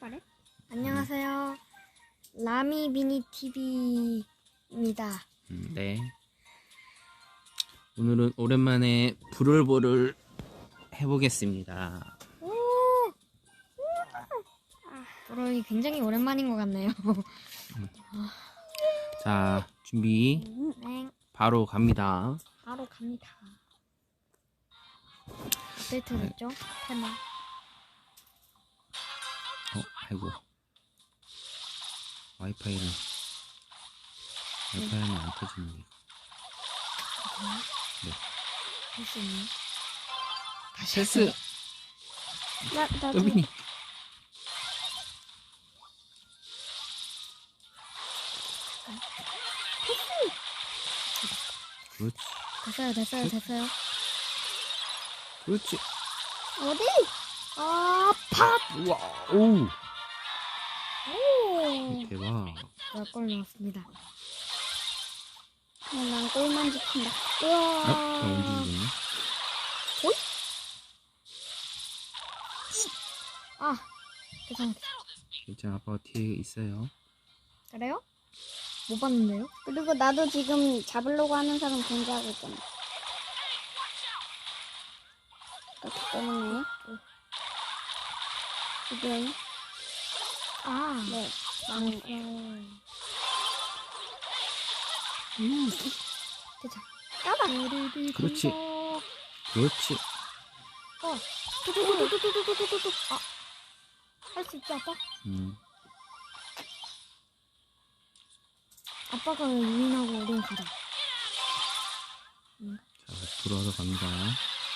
말해? 안녕하세요. 라미 미니 TV입니다. 음, 네. 오늘은 오랜만에 불을보를 해보겠습니다. 프로이 굉장히 오랜만인 것 같네요. 자, 준비 네, 바로 갑니다. 바로 갑니다. 업데이트 됐죠? 테마. 어, 아이고. 와이파이는 와이파이는 안 터지는데. 네. 할수 있네. 다시 나 나도 또빈이. 그렇지, 됐어요, 됐어요, 됐어요. 그렇지. 어디? 아, 팝! 우와, 오, 오! 대박. 몇골 넣었습니다. 그냥 난 골만 지킨다. 어? 우와. 나 언제 죽었니? 아, 괜찮아. 일단 아빠가 뒤에 있어요. 그래요? 못 봤는데요? 그리고 나도 지금 잡으려고 하는 사람 존재하고 있잖아. 그렇기 때문에 지금 아, 네 나는 음. 음. 괜찮아. 까봐. 그렇지. 그렇지. 어, 두두두두두두두두두. 아, 할 수 있지, 아빠? 음, 아빠가 유인하고 우린 가자. 자, 들어와서 갑니다.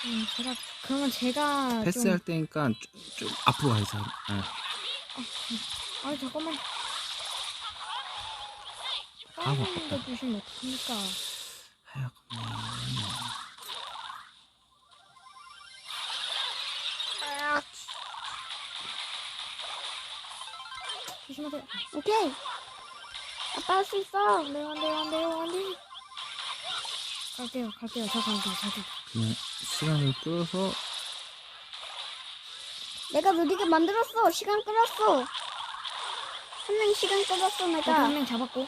음, 제가 그러면 제가 패스할 좀... 때니까 좀, 좀 앞으로 가서. 아, 아 잠깐만. 아, 싸우는데 주시면 어떡합니까? 하얗구나. 조심하세요. 오케이. 아빠 할 수 있어. 안 돼요, 안 돼요, 안 돼요, 안 돼요. 갈게요, 갈게요. 저 갈게요, 저도. 그냥 시간을 끌어서 내가 느리게 만들었어. 시간 끌었어. 한 명 시간 끌었어 내가. 한 명 잡았고.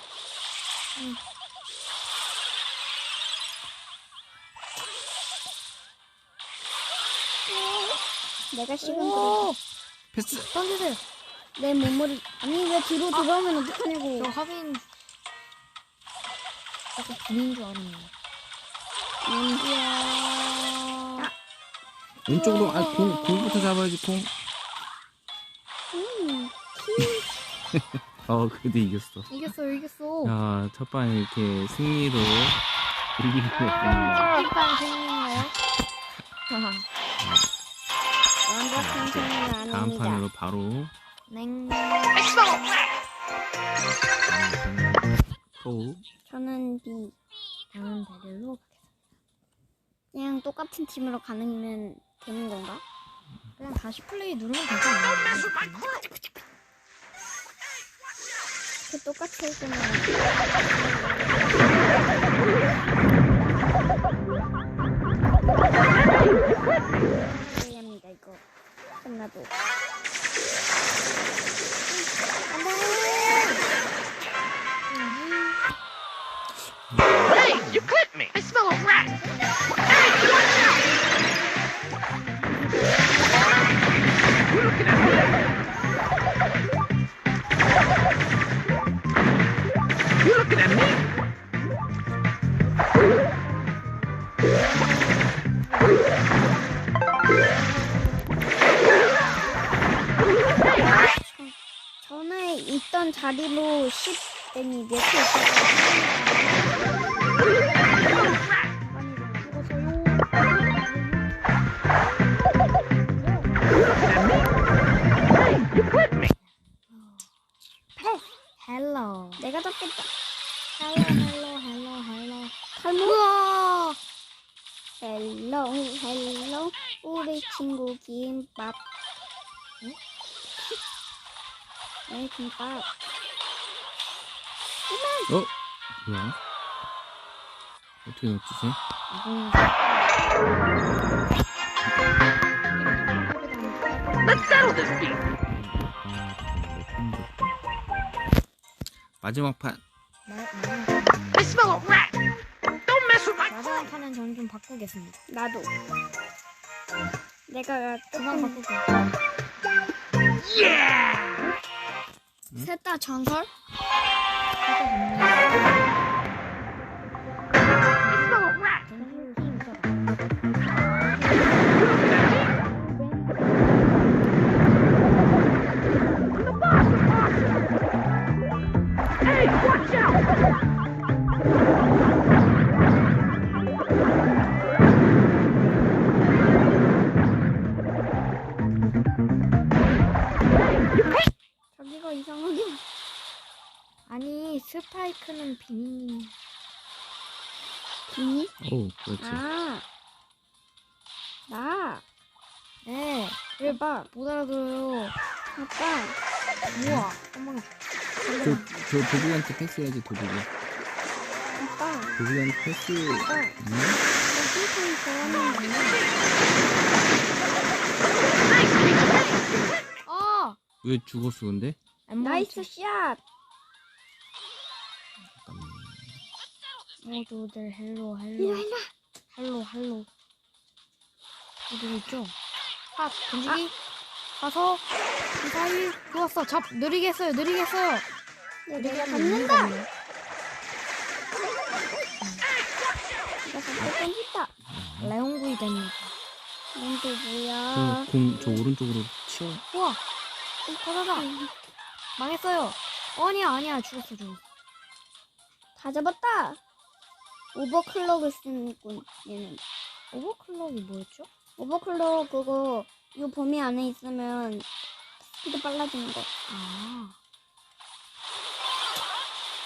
내가 시간 끌었어. 오! 패스. 던지세요. 내 몸을 아니 왜 뒤로 들어오면 어떡하냐고. 저 하빈. 약간 군인 줄 알았네. 민지야. 왼쪽으로 아, 공 공부터 잡아야지 공. 음. 어, 그래도 이겼어. 이겼어요, 이겼어. 야, 첫판 이렇게 승리로 이기게 아, 됐습니다. 일단 생인가요? 완벽한 다음 아닙니다. 판으로 바로 냉. 또 저는 B. 다음 대결로 그냥 똑같은 팀으로 가는 되는 건가? 그냥 다시 플레이 누르면 않나요? 그 똑같이 했으면 합니다 이거 끝나도 Hey, you clipped me. I smell a rat. You 전에 있던 자리로 10댐이 몇개 있어요. 헬로. 내가 잡겠다. 탈모 우와! 헬로 헬로 우리 친구 김밥 응? 네 김밥 어? 뭐야? 어떻게 넣었지? 쟤? Let's settle this beef. 아, 마지막 판. 마, 마지막, I smell a rat. 마지막 판은 저는 좀 바꾸겠습니다. 나도. 내가 그만 조금. Yeah! 셋다 전설? I 스파이크는 비니님. 비니? 오, 그렇지. 아. 나. 네. 왜 봐? 못 알아들어요. 아빠. 우와. 한번 저, 저 도둑한테 패스해야지, 도둑이. 아빠. 도둑한테 패스. 아빠. 응? 나 칭찬 좋아하는 아! 왜 죽었어, 근데? 안 나이스. 샷. 모두들 헬로 헬로 와. 할로 할로. 어디 있죠? 핫 던지기. 가서 미사일 좋았어. 잡 느리게 했어요. 느리게 했어요. 네, 내가 잡는다. 내가 잡고 던진다. 레옹구이 됩니다. 넌또 저 뭐야? 공, 저 오른쪽으로 치워. 우와. 터져라. 망했어요. 아니야 아니야 죽었어 죽었어. 다 잡았다. 오버클럭을 쓰는군 얘는. 오버클럭이 뭐였죠? 오버클럭 그거 이 범위 안에 있으면 스피드 빨라지는 거. 아.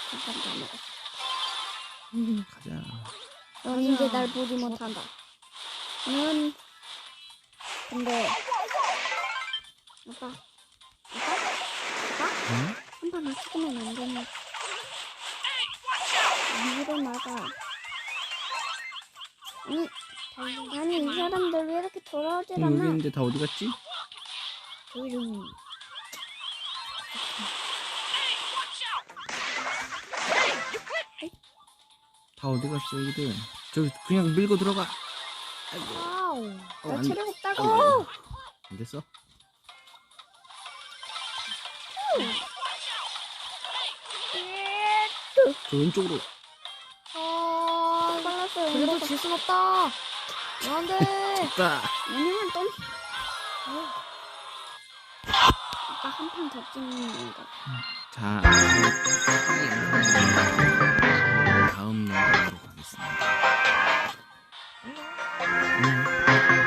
잠깐 까먹었어. 음. 가자. 넌 맞아. 이제 날 보지 못한다. 넌 근데 아빠 응? 한번더 죽으면 안 되니? 위로 나가. 아니 아니 이 사람들 왜 이렇게 돌아오질 공 여기 않아? 있는데 다 어디 갔지? 조용. 다 어디 갔어, 여기들? 저기 그냥 밀고 들어가. 아우. 어, 나 안, 체력 없다고. 어, 안 됐어? 저 왼쪽으로. 안 그래도 질 순 없다. 안돼. 졌다. 오늘은 또 아까 한판 더 찍는 거. 자, 다음 영상으로 가겠습니다. 안녕.